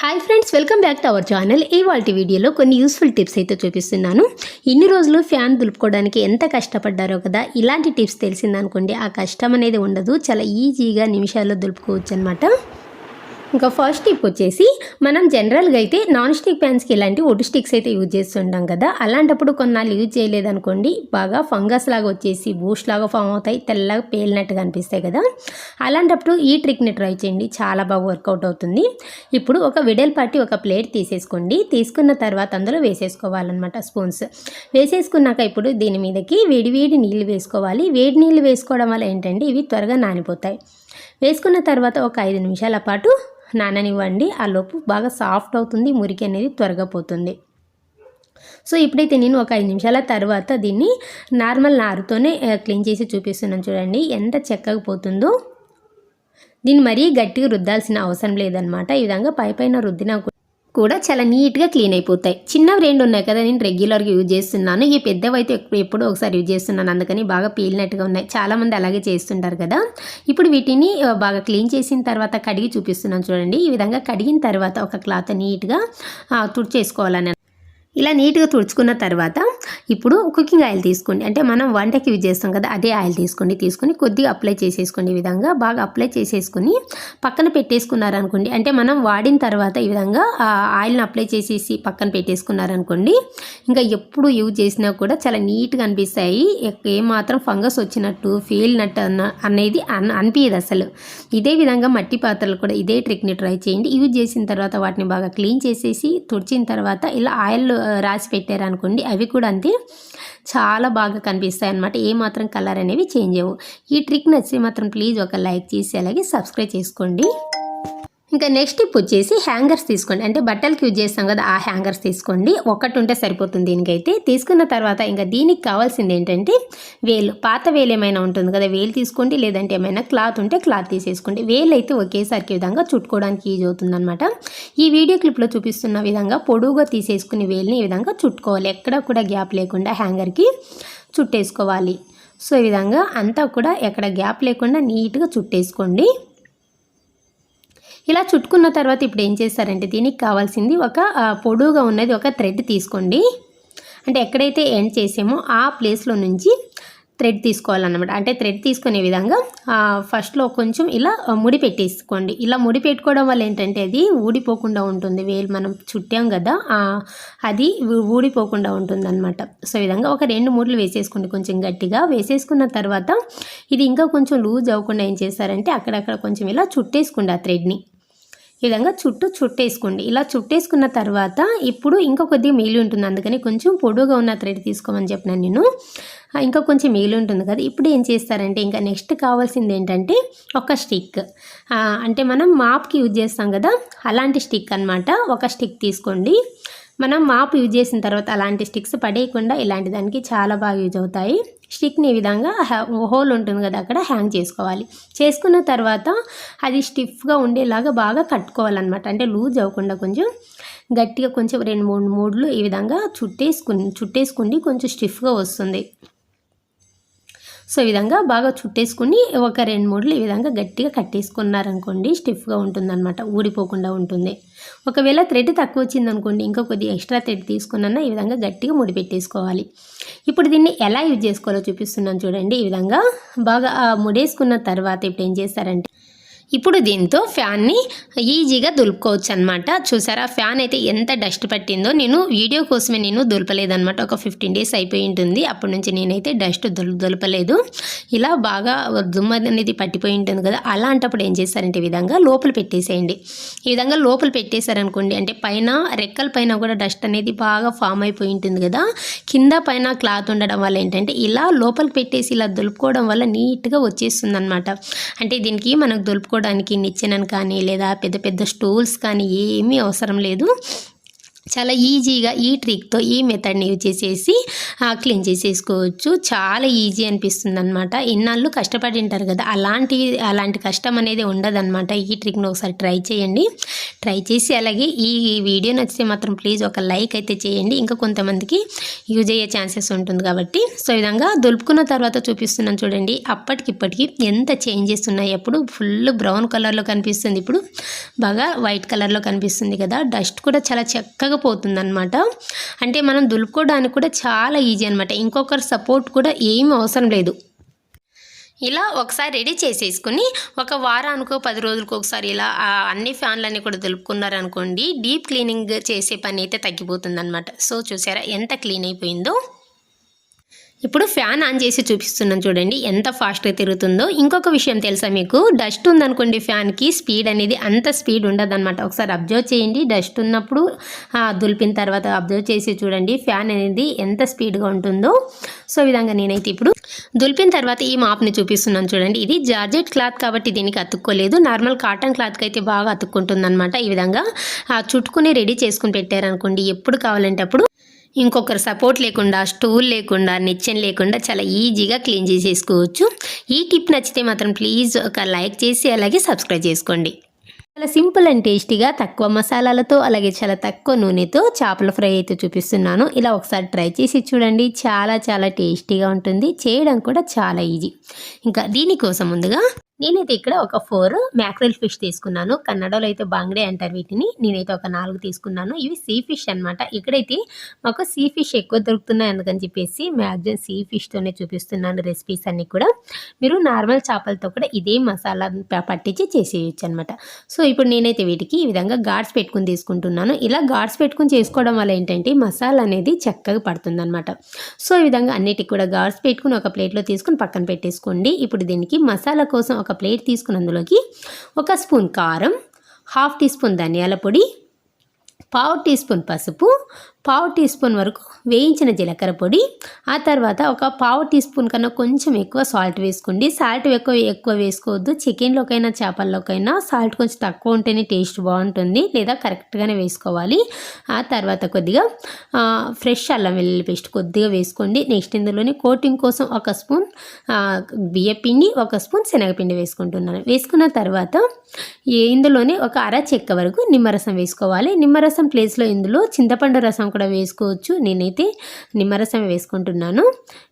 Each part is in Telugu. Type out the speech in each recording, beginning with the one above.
Hi friends welcome back to our channel ఇవాళ వీడియోలో కొన్ని యూస్ఫుల్ టిప్స్ అయితే చూపిస్తున్నాను. ఇన్ని రోజులు ఫ్యాన్ దులుపుకోవడానికి ఎంత కష్టపడ్డారో కదా ఇలాంటి టిప్స్ తెలిసిందనుకోండి ఆ కష్టం అనేది ఉండదు. చాలా ఈజీగా నిమిషాల్లో దులుపుకోవచ్చు అనమాట ఇంకా ఫస్ట్ టిప్ వచ్చేసి మనం జనరల్గా అయితే నాన్ స్టిక్ ప్యాన్స్కి ఇలాంటి వుడ్ స్టిక్స్ అయితే యూజ్ చేస్తుంటాం కదా. అలాంటప్పుడు కొన్నాళ్ళు యూజ్ చేయలేదనుకోండి బాగా ఫంగస్ లాగా వచ్చేసి బూస్ట్ లాగా ఫామ్ అవుతాయి తెల్లగా పేలినట్టుగా అనిపిస్తాయి కదా. అలాంటప్పుడు ఈ ట్రిక్ని ట్రై చేయండి చాలా బాగా వర్కౌట్ అవుతుంది. ఇప్పుడు ఒక విడల్ విడల్పాటి ఒక ప్లేట్ తీసేసుకోండి. తీసుకున్న తర్వాత అందులో వేసేసుకోవాలన్నమాట స్పూన్స్ వేసేసుకున్నాక ఇప్పుడు దీని మీదకి వేడి వేడి నీళ్ళు వేసుకోవాలి. వేడి నీళ్ళు వేసుకోవడం వల్ల ఏంటంటే ఇవి త్వరగా నానిపోతాయి. వేసుకున్న తర్వాత ఒక ఐదు నిమిషాల పాటు నాననివ్వండి. ఆ లోపు బాగా సాఫ్ట్ అవుతుంది మురికి అనేది త్వరగా పోతుంది. సో ఇప్పుడైతే నేను ఒక ఐదు నిమిషాల తర్వాత దీన్ని నార్మల్ నారుతోనే క్లీన్ చేసి చూపిస్తున్నాను చూడండి. ఎంత చక్కగా పోతుందో. దీన్ని మరీ గట్టిగా రుద్దాల్సిన అవసరం లేదనమాట ఈ విధంగా పై పైన రుద్దినా కూడా చాలా నీట్గా క్లీన్ అయిపోతాయి. చిన్నవి రెండు ఉన్నాయి కదా నేను రెగ్యులర్గా యూజ్ చేస్తున్నాను. ఈ పెద్దవి అయితే ఎప్పుడు ఎప్పుడో ఒకసారి యూజ్ చేస్తున్నాను. అందుకని బాగా పీలినట్టుగా ఉన్నాయి. చాలామంది అలాగే చేస్తుంటారు కదా. ఇప్పుడు వీటిని బాగా క్లీన్ చేసిన తర్వాత కడిగి చూపిస్తున్నాను చూడండి. ఈ విధంగా కడిగిన తర్వాత ఒక క్లాత్ నీట్గా తుడిచేసుకోవాలని ఇలా నీట్గా తుడుచుకున్న తర్వాత ఇప్పుడు కుకింగ్ ఆయిల్ తీసుకోండి. అంటే మనం వంటకి యూజ్ చేస్తాం కదా అదే ఆయిల్ తీసుకోండి తీసుకొని కొద్దిగా అప్లై చేసేసుకోండి ఈ విధంగా. బాగా అప్లై చేసేసుకొని పక్కన పెట్టేసుకున్నారనుకోండి అంటే మనం వాడిన తర్వాత ఈ విధంగా ఆయిల్ని అప్లై చేసేసి పక్కన పెట్టేసుకున్నారనుకోండి ఇంకా ఎప్పుడు యూజ్ చేసినా కూడా చాలా నీట్గా అనిపిస్తాయి. ఏమాత్రం ఫంగస్ వచ్చినట్టు ఫీల్నట్టు అన్న అనేది అన్ అనిపించదు అసలు. ఇదే విధంగా మట్టి పాత్రలు కూడా ఇదే ట్రిక్ని ట్రై చేయండి. యూజ్ చేసిన తర్వాత వాటిని బాగా క్లీన్ చేసేసి తుడిచిన తర్వాత ఇలా ఆయిల్ రాసి పెట్టారనుకోండి అవి కూడా అంతే చాలా బాగా కనిపిస్తాయి అనమాట ఏ మాత్రం కలర్ అనేవి చేంజ్ అవ్వు ఈ ట్రిక్ నచ్చితే మాత్రం ప్లీజ్ ఒక లైక్ చేసి అలాగే సబ్స్క్రైబ్ చేసుకోండి. ఇంకా నెక్స్ట్ టిప్ వచ్చేసి హ్యాంగర్స్ తీసుకోండి. అంటే బట్టలకి యూజ్ చేస్తాం కదా ఆ హ్యాంగర్స్ తీసుకోండి. ఒక్కటి ఉంటే సరిపోతుంది దీనికైతే. తీసుకున్న తర్వాత ఇంకా దీనికి కావాల్సింది ఏంటంటే వేలు. పాత వేలు ఏమైనా ఉంటుంది కదా వేలు తీసుకోండి. లేదంటే ఏమైనా క్లాత్ ఉంటే క్లాత్ తీసేసుకోండి. వేలు అయితే ఒకేసారికి విధంగా చుట్టుకోవడానికి యూజ్ అవుతుందన్నమాట. ఈ వీడియో క్లిప్లో చూపిస్తున్న విధంగా పొడుగుగా తీసేసుకుని వేలుని ఈ విధంగా చుట్టుకోవాలి. ఎక్కడ కూడా గ్యాప్ లేకుండా హ్యాంగర్కి చుట్టేసుకోవాలి. సో ఈ విధంగా అంతా కూడా ఎక్కడ గ్యాప్ లేకుండా నీట్గా చుట్టేసుకోండి. ఇలా చుట్టుకున్న తర్వాత ఇప్పుడు ఏం చేస్తారంటే దీనికి కావాల్సింది ఒక ఆ, ఉన్నది ఒక థ్రెడ్ తీసుకోండి. అంటే ఎక్కడైతే ఎండ్ చేసామో ఆ ప్లేస్లో నుంచి థ్రెడ్ తీసుకోవాలన్నమాట. అంటే థ్రెడ్ తీసుకునే విధంగా ఫస్ట్లో కొంచెం ఇలా ముడి పెట్టేసుకోండి. ఇలా ముడి పెట్టుకోవడం వల్ల ఏంటంటే అది ఊడిపోకుండా ఉంటుంది. వేలు మనం చుట్టాం కదా అది ఊడిపోకుండా ఉంటుంది అనమాట సో విధంగా ఒక రెండు మూడులు వేసేసుకోండి కొంచెం గట్టిగా. వేసేసుకున్న తర్వాత ఇది ఇంకా కొంచెం లూజ్ అవ్వకుండా ఏం చేస్తారంటే అక్కడక్కడ కొంచెం ఇలా చుట్టేసుకోండి ఆ థ్రెడ్ని ఈ విధంగా చుట్టూ చుట్టేసుకోండి. ఇలా చుట్టేసుకున్న తర్వాత ఇప్పుడు ఇంకా కొద్దిగా మిగిలి ఉంటుంది. అందుకని కొంచెం పొడుగా ఉన్న థ్రెడ్ తీసుకోమని చెప్పినాను నేను. ఇంకా కొంచెం మిగిలి ఉంటుంది కదా. ఇప్పుడు ఏం చేస్తారంటే ఇంకా నెక్స్ట్ కావాల్సింది ఏంటంటే ఒక స్టిక్. అంటే మనం మాప్కి యూజ్ చేస్తాం కదా. అలాంటి స్టిక్ అనమాట ఒక స్టిక్ తీసుకోండి. మనం మాప్ యూజ్ చేసిన తర్వాత అలాంటి స్టిక్స్ పడేయకుండా ఇలాంటి దానికి చాలా బాగా యూజ్ అవుతాయి. స్టిక్ని ఈ విధంగా హ్యా- హోల్ ఉంటుంది కదా అక్కడ హ్యాంగ్ చేసుకోవాలి. చేసుకున్న తర్వాత అది స్టిఫ్గా ఉండేలాగా బాగా కట్టుకోవాలన్నమాట. అంటే లూజ్ అవ్వకుండా కొంచెం గట్టిగా కొంచెం రెండు మూడు మూడులు ఈ విధంగా చుట్టేసుకుని చుట్టేసుకుండి కొంచెం స్టిఫ్గా వస్తుంది. సో ఈ విధంగా బాగా చుట్టేసుకుని ఒక రెండు మూడులు ఈ విధంగా గట్టిగా కట్టేసుకున్నారనుకోండి స్టిఫ్గా ఉంటుందన్నమాట ఊడిపోకుండా ఉంటుంది. ఒకవేళ థ్రెడ్ తక్కువ వచ్చిందనుకోండి ఇంకా కొద్దిగా ఎక్స్ట్రా థ్రెడ్ తీసుకున్నా ఈ విధంగా గట్టిగా ముడి పెట్టేసుకోవాలి ఇప్పుడు దీన్ని ఎలా యూజ్ చేసుకోవాలో చూపిస్తున్నాను చూడండి. ఈ విధంగా బాగా ముడేసుకున్న తర్వాత ఇప్పుడు ఏం చేస్తారంటే ఇప్పుడు దీంతో ఫ్యాన్ని ఈజీగా దులుపుకోవచ్చు అనమాట చూసారా? ఫ్యాన్ అయితే ఎంత డస్ట్ పట్టిందో. నేను వీడియో కోసమే నేను దులపలేదనమాట ఒక ఫిఫ్టీన్ డేస్ అయిపోయి ఉంటుంది. అప్పటి నుంచి నేనైతే డస్ట్ దుల్ దులపలేదు. ఇలా బాగా దుమ్మ అనేది పట్టిపోయి ఉంటుంది కదా. అలాంటప్పుడు ఏం చేస్తారంటే ఈ విధంగా లోపల పెట్టేసేయండి. ఈ విధంగా లోపల పెట్టేశారనుకోండి అంటే పైన రెక్కల పైన కూడా డస్ట్ అనేది బాగా ఫామ్ అయిపోయి ఉంటుంది కదా. కింద పైన క్లాత్ ఉండడం వల్ల ఏంటంటే ఇలా లోపలికి పెట్టేసి ఇలా దులుపుకోవడం వల్ల నీట్గా వచ్చేస్తుంది అనమాట అంటే దీనికి మనకు పెట్టుకోవడానికి నిచ్చెనని కానీ లేదా పెద్ద పెద్ద స్టూల్స్ కానీ ఏమీ అవసరం లేదు. చాలా ఈజీగా ఈ ట్రిక్తో ఈ మెథడ్ని యూజ్ చేసేసి క్లీన్ చేసేసుకోవచ్చు. చాలా ఈజీ అనిపిస్తుంది అనమాట ఇన్నాళ్ళు కష్టపడి ఉంటారు కదా అలాంటి అలాంటి కష్టం అనేది ఉండదన్నమాట. ఈ ట్రిక్ను ఒకసారి ట్రై చేయండి. ట్రై చేసి అలాగే ఈ వీడియో నచ్చితే మాత్రం ప్లీజ్ ఒక లైక్ అయితే చేయండి. ఇంకా కొంతమందికి యూజ్ అయ్యే ఛాన్సెస్ ఉంటుంది కాబట్టి. సో ఈ విధంగా దులుపుకున్న తర్వాత చూపిస్తున్నాను చూడండి. అప్పటికిప్పటికి ఎంత చేంజెస్ ఉన్నాయి. అప్పుడు ఫుల్ బ్రౌన్ కలర్లో కనిపిస్తుంది. ఇప్పుడు బాగా వైట్ కలర్లో కనిపిస్తుంది కదా. డస్ట్ కూడా చాలా చక్కగా పోతుందన్నమాట. అంటే మనం దులుపుకోవడానికి కూడా చాలా ఈజీ అనమాట ఇంకొకరి సపోర్ట్ కూడా ఏమీ అవసరం లేదు. ఇలా ఒకసారి రెడీ చేసేసుకుని ఒక వారానికో పది రోజులకు ఒకసారి ఇలా అన్ని ఫ్యాన్లన్నీ కూడా దులుపుకున్నారనుకోండి డీప్ క్లీనింగ్ చేసే పని అయితే తగ్గిపోతుందనమాట సో చూసారా ఎంత క్లీన్ అయిపోయిందో? ఇప్పుడు ఫ్యాన్ ఆన్ చేసి చూపిస్తున్నాను చూడండి ఎంత ఫాస్ట్గా తిరుగుతుందో. ఇంకొక విషయం తెలుసా మీకు? డస్ట్ ఉందనుకోండి ఫ్యాన్కి స్పీడ్ అనేది అంత స్పీడ్ ఉండదన్నమాట. ఒకసారి అబ్జర్వ్ చేయండి డస్ట్ ఉన్నప్పుడు దులిపిన తర్వాత అబ్జర్వ్ చేసి చూడండి ఫ్యాన్ అనేది ఎంత స్పీడ్గా ఉంటుందో. సో విధంగా నేనైతే ఇప్పుడు దులిపిన తర్వాత ఈ మాప్ని చూపిస్తున్నాను చూడండి. ఇది జార్జెట్ క్లాత్ కాబట్టి దీనికి అతుక్కోలేదు. నార్మల్ కాటన్ క్లాత్కి అయితే బాగా అతుక్కుంటుంది ఈ విధంగా. చుట్టుకుని రెడీ చేసుకుని పెట్టారనుకోండి ఎప్పుడు కావాలంటే అప్పుడు ఇంకొకరు సపోర్ట్ లేకుండా స్టూల్ లేకుండా నిచ్చెన లేకుండా చాలా ఈజీగా క్లీన్ చేసేసుకోవచ్చు. ఈ టిప్ నచ్చితే మాత్రం ప్లీజ్ ఒక లైక్ చేసి అలాగే సబ్స్క్రైబ్ చేసుకోండి. చాలా సింపుల్ అండ్ టేస్టీగా తక్కువ మసాలాలతో అలాగే చాలా తక్కువ నూనెతో చేపల ఫ్రై అయితే చూపిస్తున్నాను. ఇలా ఒకసారి ట్రై చేసి చూడండి. చాలా చాలా టేస్టీగా ఉంటుంది. చేయడం కూడా చాలా ఈజీ ఇంకా దీనికోసం ముందుగా నేనైతే ఇక్కడ ఒక ఫోర్ మ్యాక్రల్ ఫిష్ తీసుకున్నాను. కన్నడలో అయితే బాంగ్డే అంటారు వీటిని. నేనైతే ఒక నాలుగు తీసుకున్నాను. ఇవి సీ ఫిష్ అనమాట ఇక్కడైతే మాకు సీ ఫిష్ ఎక్కువ దొరుకుతున్నాయి అందుకని చెప్పేసి మ్యాక్సిమం సీ ఫిష్తోనే చూపిస్తున్నాను రెసిపీస్ అన్నీ కూడా. మీరు నార్మల్ చేపలతో కూడా ఇదే మసాలా పట్టించి చేసేయచ్చు అనమాట సో ఇప్పుడు నేనైతే వీటికి ఈ విధంగా గాడ్స్ పెట్టుకుని తీసుకుంటున్నాను. ఇలా గాడ్స్ పెట్టుకుని చేసుకోవడం వల్ల ఏంటంటే మసాలా అనేది చక్కగా పడుతుంది అనమాట సో ఈ విధంగా అన్నిటికి కూడా గాడ్స్ పెట్టుకుని ఒక ప్లేట్లో తీసుకుని పక్కన పెట్టేసుకోండి. ఇప్పుడు దీనికి మసాలా కోసం ఒక ప్లేట్ తీసుకుని అందులోకి ఒక స్పూన్ కారం హాఫ్ టీ స్పూన్ ధనియాల పొడి పావు టీ స్పూన్ పసుపు పావు టీ స్పూన్ వరకు వేయించిన జీలకర్ర పొడి ఆ తర్వాత ఒక పావు టీ స్పూన్ కన్నా కొంచెం ఎక్కువ సాల్ట్ వేసుకోండి. సాల్ట్ ఎక్కువ ఎక్కువ వేసుకోవద్దు. చికెన్లోకైనా చేపల్లోకైనా సాల్ట్ కొంచెం తక్కువ ఉంటేనే టేస్ట్ బాగుంటుంది లేదా కరెక్ట్గానే వేసుకోవాలి. ఆ తర్వాత కొద్దిగా ఫ్రెష్ అల్లం వెల్లుల్లి పేస్ట్ కొద్దిగా వేసుకోండి. నెక్స్ట్ ఇందులోని కోటింగ్ కోసం ఒక స్పూన్ బియ్యపిండి ఒక స్పూన్ శనగపిండి వేసుకుంటున్నాను. వేసుకున్న తర్వాత ఇందులోనే ఒక అర చెక్క వరకు నిమ్మరసం వేసుకోవాలి. నిమ్మరసం ప్లేస్లో ఇందులో చింతపండు రసం కూడా వేసుకోవచ్చు. నేనైతే నిమ్మరసం వేసుకుంటున్నాను.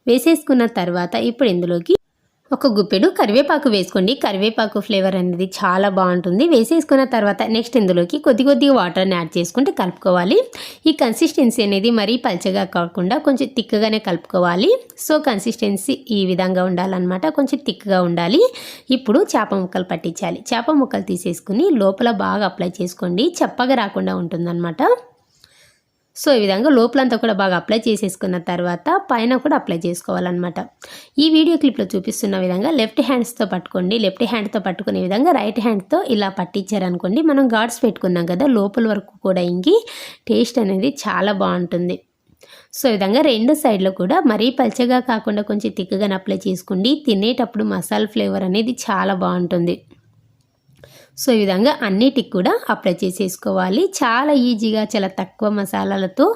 వేసేసుకున్న తర్వాత ఇప్పుడు ఇందులోకి ఒక గుప్పెడు కరివేపాకు వేసుకోండి. కరివేపాకు ఫ్లేవర్ అనేది చాలా బాగుంటుంది. వేసేసుకున్న తర్వాత నెక్స్ట్ ఇందులోకి కొద్ది కొద్దిగా వాటర్ని యాడ్ చేసుకుంటే కలుపుకోవాలి. ఈ కన్సిస్టెన్సీ అనేది మరీ పల్చగా కాకుండా కొంచెం తిక్కగానే కలుపుకోవాలి. సో కన్సిస్టెన్సీ ఈ విధంగా ఉండాలన్నమాట. కొంచెం తిక్కగా ఉండాలి. ఇప్పుడు చేప ముక్కలు పట్టించాలి. చేప ముక్కలు తీసేసుకుని లోపల బాగా అప్లై చేసుకోండి. చప్పగా రాకుండా ఉంటుందన్నమాట. సో ఈ విధంగా లోపలంతా కూడా బాగా అప్లై చేసేసుకున్న తర్వాత పైన కూడా అప్లై చేసుకోవాలన్నమాట. ఈ వీడియో క్లిప్లో చూపిస్తున్న విధంగా లెఫ్ట్ హ్యాండ్స్తో పట్టుకోండి. లెఫ్ట్ హ్యాండ్తో పట్టుకునే విధంగా రైట్ హ్యాండ్తో ఇలా పట్టించారనుకోండి మనం గాడ్స్ పెట్టుకున్నాం కదా లోపల వరకు కూడా ఇంకి టేస్ట్ అనేది చాలా బాగుంటుంది. సో ఈ విధంగా రెండు సైడ్లో కూడా మరీ పల్చగా కాకుండా కొంచెం తిక్కగా అప్లై చేసుకోండి. తినేటప్పుడు మసాలా ఫ్లేవర్ అనేది చాలా బాగుంటుంది. సో ఈ విధంగా అన్నిటికి కూడా అప్లై చేసేసుకోవాలి. చాలా ఈజీగా చాలా తక్కువ మసాలాలతో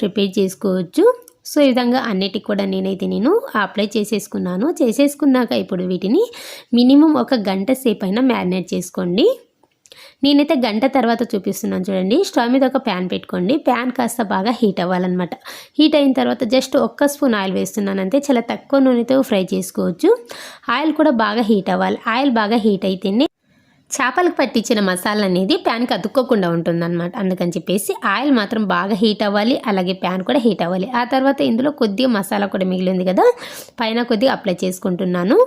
ప్రిపేర్ చేసుకోవచ్చు. సో ఈ విధంగా అన్నిటికి కూడా నేనైతే నేను అప్లై చేసేసుకున్నాను. చేసేసుకున్నాక ఇప్పుడు వీటిని మినిమం ఒక గంట సేపు అయినా మ్యారినేట్ చేసుకోండి. నేనైతే గంట తర్వాత చూపిస్తున్నాను చూడండి. స్టవ్ మీద ఒక ప్యాన్ పెట్టుకోండి. ప్యాన్ కాస్త బాగా హీట్ అవ్వాలన్నమాట. హీట్ అయిన తర్వాత జస్ట్ ఒక్క స్పూన్ ఆయిల్ వేస్తున్నాను అంతే. చాలా తక్కువ నూనెతో ఫ్రై చేసుకోవచ్చు. ఆయిల్ కూడా బాగా హీట్ అవ్వాలి. ఆయిల్ బాగా హీట్ అయితేనే చేపలకు పట్టించిన మసాలా అనేది ప్యాన్కి అతుక్కోకుండా ఉంటుందన్నమాట. అందుకని చెప్పేసి ఆయిల్ మాత్రం బాగా హీట్ అవ్వాలి అలాగే ప్యాన్ కూడా హీట్ అవ్వాలి. ఆ తర్వాత ఇందులో కొద్దిగా మసాలా కూడా మిగిలింది కదా పైన కొద్దిగా అప్లై చేసుకుంటున్నాను.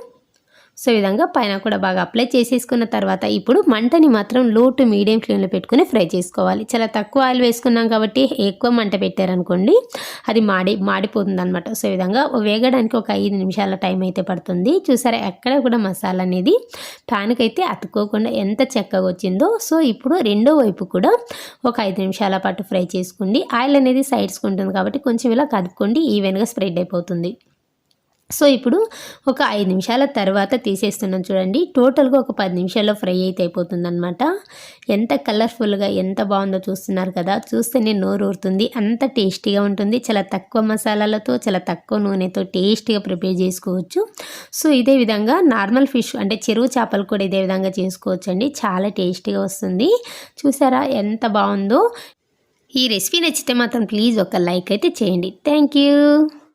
సో విధంగా పైన కూడా బాగా అప్లై చేసేసుకున్న తర్వాత ఇప్పుడు మంటని మాత్రం లో టు మీడియం ఫ్లేమ్లో పెట్టుకుని ఫ్రై చేసుకోవాలి. చాలా తక్కువ ఆయిల్ వేసుకున్నాం కాబట్టి ఎక్కువ మంట పెట్టారనుకోండి అది మాడి మాడిపోతుంది అనమాట సో విధంగా వేగడానికి ఒక ఐదు నిమిషాల టైం అయితే పడుతుంది. చూసారా ఎక్కడ కూడా మసాలా అనేది ప్యాన్కి అయితే అతుక్కోకుండా ఎంత చక్కగా వచ్చిందో. సో ఇప్పుడు రెండో వైపు కూడా ఒక ఐదు నిమిషాల పాటు ఫ్రై చేసుకోండి. ఆయిల్ అనేది సైడ్స్కి ఉంటుంది కాబట్టి కొంచెం ఇలా కదుపుకోండి. ఈవెన్గా స్ప్రెడ్ అయిపోతుంది. సో ఇప్పుడు ఒక ఐదు నిమిషాల తర్వాత తీసేస్తున్నాం చూడండి. టోటల్గా ఒక పది నిమిషాల్లో ఫ్రై అయితే అయిపోతుందనమాట ఎంత కలర్ఫుల్గా ఎంత బాగుందో చూస్తున్నారు కదా. చూస్తేనే నోరు ఊరుతుంది. అంత టేస్టీగా ఉంటుంది. చాలా తక్కువ మసాలాలతో చాలా తక్కువ నూనెతో టేస్టీగా ప్రిపేర్ చేసుకోవచ్చు. సో ఇదే విధంగా నార్మల్ ఫిష్ అంటే చెరువు చేపలు కూడా ఇదే విధంగా చేసుకోవచ్చు అండి చాలా టేస్టీగా వస్తుంది. చూసారా ఎంత బాగుందో. ఈ రెసిపీ నచ్చితే మాత్రం ప్లీజ్ ఒక లైక్ అయితే చేయండి. Thank you.